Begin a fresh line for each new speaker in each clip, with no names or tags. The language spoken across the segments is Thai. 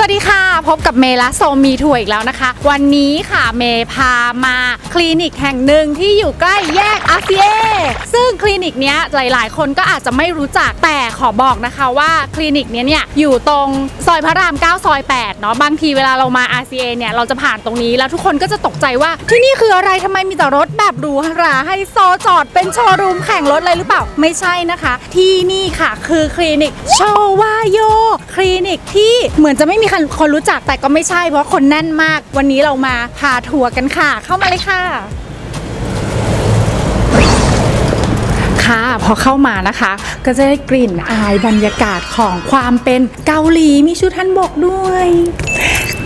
วัสดีค่ะ พบกับเมย์และโซมีทัวร์อีกแล้วนะคะ วันนี้ค่ะเมพามาคลินิกแห่งหนึ่งที่อยู่ใกล้แยกอาเซียซึ่งคลินิกเนี้ยหลาย ๆ คนก็อาจจะไม่รู้จักแต่ขอบอกนะคะว่าคลินิกเนี้ยเนี่ยอยู่ตรงซอยพระราม 9 ซอย 8 เนาะบางทีเวลาเรามา RCA เนี่ยเราจะผ่านตรงนี้แล้วทุกคนก็จะตกใจว่าที่นี่คืออะไรทำไมมีแต่รถแบบหรูหราไฮโซจอดเป็นโชว์รูมแข่งรถเลยหรือเปล่าไม่ใช่นะคะ ที่นี่ค่ะคือคลินิกโชวาโย คลินิกที่เหมือนจะไม่มีคนรู้จักแต่ก็ไม่ใช่เพราะคนแน่นมาก วันนี้เรามาพาทัวร์กันค่ะ เข้ามาเลยค่ะค่ะพอเข้ามานะคะ ก็จะได้กลิ่นอายบรรยากาศของความเป็นเกาหลีมีชุดฮันบกด้วย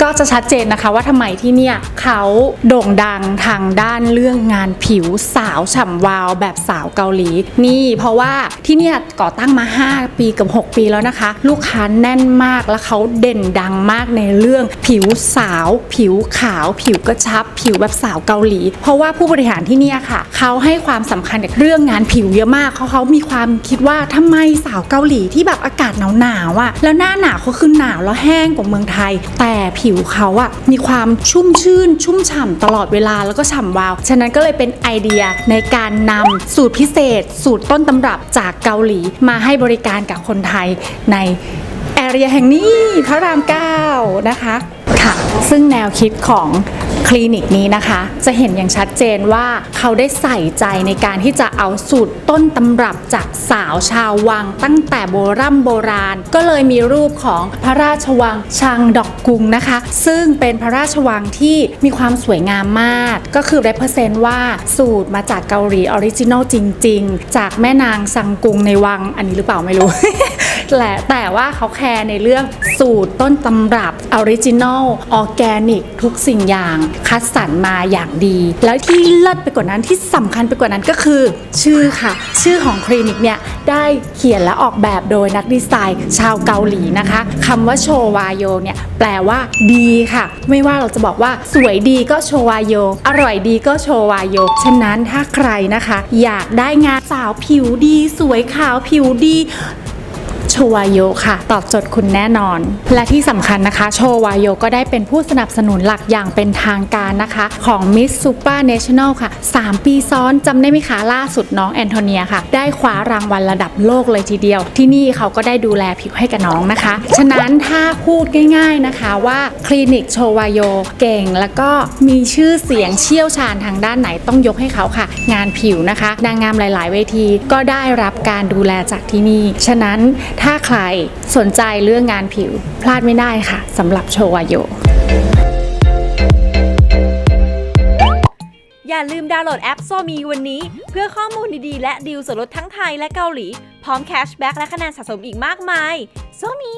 ก็จะชัดเจนนะคะว่าทำไมที่เนี่ยเขาโด่งดังทางด้านเรื่องงานผิวสาวฉ่ำวาวแบบสาวเกาหลี นี่ เพราะว่าที่เนี่ยก่อตั้งมา 5 ปีกับ 6 ปีแล้วนะคะ ลูกค้าแน่นมากแล้วเขาเด่นดังมากในเรื่องผิวสาว ผิวขาว ผิวกระชับ ผิวแบบสาวเกาหลี เพราะว่าผู้บริหารที่เนี่ยค่ะเขาให้ความสำคัญกับเรื่องงานผิวเยอะมากเขาเขามีความคิดว่าทำไมสาวเกาหลีที่แบบอากาศหนาวๆอะแล้วหน้าหนาวเขาคือหนาวแล้วแห้งกว่าเมืองไทย แต่ผิวเขาอะมีความชุ่มชื่น ชุ่มฉ่ำตลอดเวลาแล้วก็ฉ่ำวาว ฉะนั้นก็เลยเป็นไอเดียในการนำสูตรพิเศษ สูตรต้นตำรับจากเกาหลีมาให้บริการกับคนไทยในแอเรียแห่งนี้พระราม9นะคะค่ะ ซึ่งแนวคิดของ คลินิกนี้นะคะ จะเห็นอย่างชัดเจนว่าเขาได้ใส่ใจในการที่จะเอาสูตรต้นตำรับจากสาวชาววัง ตั้งแต่โบรโบราณ ก็เลยมีรูปของพระราชวังชังดอกกุงนะคะ ซึ่งเป็นพระราชวังที่มีความสวยงามมาก ก็คือ represent ว่าสูตรมาจากเกาหลีออริจินอลจริง ๆ จากแม่นางซังกุงในวังอันนี้หรือเปล่าไม่รู้ แหละ แต่ว่าเขาแคร์ในเรื่องสูตรต้นตำรับออริจินอลออร์แกนิกทุกสิ่งอย่าง คัดสรรมาอย่างดี แล้วที่เลิศไปกว่านั้นที่สำคัญไปกว่านั้นก็คือ ชื่อค่ะ ชื่อของคลินิกเนี่ย ได้เขียนและออกแบบโดยนักดีไซน์ ชาวเกาหลีนะคะคำว่าโชวาโยเนี่ย แปลว่าดีค่ะ ไม่ว่าเราจะบอกว่าสวยดีก็โชวาโย อร่อยดีก็โชวาโย ฉะนั้นถ้าใครนะคะ อยากได้งานสาวผิวดี สวยขาวผิวดี โชวาโยค่ะ ตอบโจทย์คุณแน่นอน และที่สำคัญนะคะ โชวาโยก็ได้เป็นผู้สนับสนุนหลักอย่างเป็นทางการนะคะ ของ Miss Super National ค่ะ 3 ปีซ้อนจำได้ไหมคะล่าสุดน้องแอนโทเนียค่ะ ได้คว้ารางวัลระดับโลกเลยทีเดียว ที่นี่เขาก็ได้ดูแลผิวให้กับน้องนะคะ ฉะนั้นถ้าพูดง่ายๆนะคะว่าคลินิกโชวาโยเก่งแล้วก็มีชื่อเสียงเชี่ยวชาญทางด้านไหนต้องยกให้เขาค่ะ งานผิวนะคะ นางงามหลาย ๆ เวทีก็ได้รับการดูแลจากที่นี่ ฉะนั้นถ้าใครสนใจเรื่องงานผิวพลาดไม่ได้ค่ะสำหรับโชวาโย
อย่าลืมดาวน์โหลดแอปโซมีวันนี้ เพื่อข้อมูลดีๆ และดีลส่วนลดทั้งไทยและเกาหลี พร้อมแคชแบ็กและคะแนนสะสมอีกมากมายโซมี